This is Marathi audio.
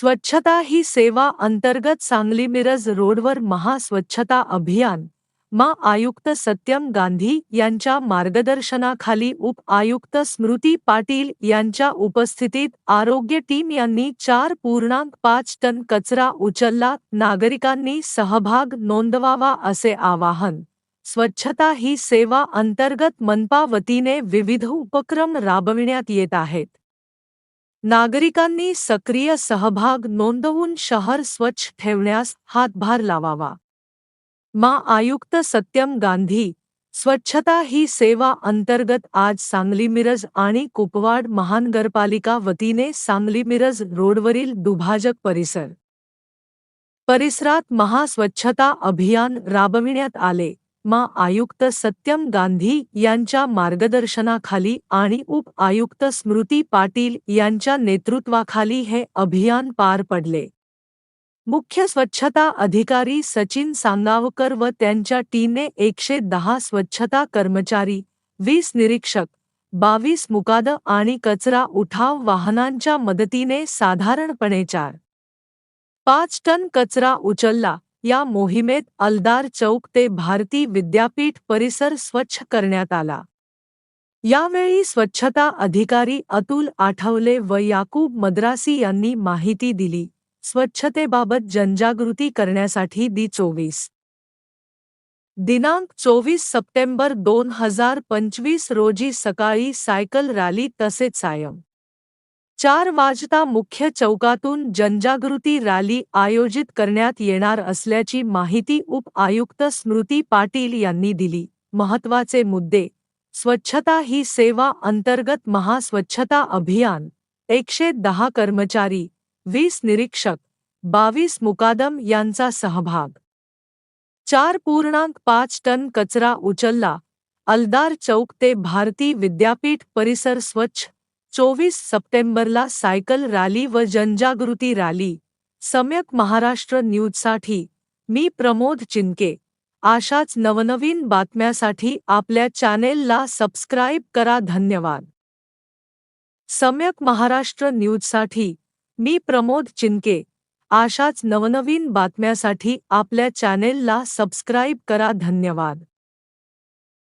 स्वच्छता ही सेवा अंतर्गत सांगली मिरज रोडवर महास्वच्छता अभियान. मा आयुक्त सत्यम गांधी यांच्या मार्गदर्शनाखाली उप आयुक्त स्मृती पाटील यांच्या उपस्थितीत आरोग्य टीम यांनी चार पूर्णांक पाच टन कचरा उचलला. नागरिकांनी सहभाग नोंदवावा असे आवाहन. स्वच्छता ही सेवा अंतर्गत मनपा वतीने विविध उपक्रम राबविण्यात येत आहेत. नागरिकांनी सक्रिय सहभाग नोंदवून शहर स्वच्छ ठेवण्यास हातभार लावावा. मा आयुक्त सत्यम गांधी स्वच्छता ही सेवा अंतर्गत आज सांगली मिरज आणि कुपवाड महानगरपालिका वतीने सांगली मिरज रोडवरील दुभाजक परिसर. परिसरात महास्वच्छता अभियान राबविण्यात आले. मा आयुक्त सत्यम गांधी यांच्या मार्गदर्शनाखाली आणि उप आयुक्त स्मृती पाटील यांच्या नेतृत्वाखाली हे अभियान पार पडले. मुख्य स्वच्छता अधिकारी सचिन सांगावकर व त्यांच्या टीमने एकशे दहा स्वच्छता कर्मचारी वीस निरीक्षक बावीस मुकाद आणि कचरा उठाव वाहनांच्या मदतीने साधारणपणे चार पाच टन कचरा उचलला. या मोहिमेत अलदार चौक ते भारती विद्यापीठ परिसर स्वच्छ करण्यात आला. यावेळी स्वच्छता अधिकारी अतुल आठवले व याकूब मद्रासी यांनी माहिती दिली, स्वच्छतेबाबत जनजागृती करण्यासाठी दि चोवीस. दिनांक चोवीस सप्टेंबर दोन हज़ार पंचवीस रोजी सकाळी सायकल रॅली तसेच सायम चार वाजता मुख्य चौकातून जनजागृती रॅली आयोजित करण्यात येणार असल्याची माहिती उप आयुक्त स्मृती पाटील यांनी दिली. महत्त्वाचे मुद्दे. स्वच्छता ही सेवा अंतर्गत महास्वच्छता अभियान. एकशे दहा कर्मचारी. वीस निरीक्षक. बावीस मुकादम यांचा सहभाग. चार पूर्णांक पाच टन कचरा उचलला. अलदार चौक ते भारती विद्यापीठ परिसर स्वच्छ चोवीस सप्टेंबरला सायकल रॅली व जनजागृती रॅली. सम्यक महाराष्ट्र न्यूजसाठी मी प्रमोद चिनके. आशाच नवनवीन बातम्यासाठी आपल्या चॅनेलला सबस्क्राईब करा. धन्यवाद. सम्यक महाराष्ट्र न्यूजसाठी मी प्रमोद चिनके. आशाच नवनवीन बातम्यासाठी आपल्या चॅनेलला सबस्क्राईब करा. धन्यवाद.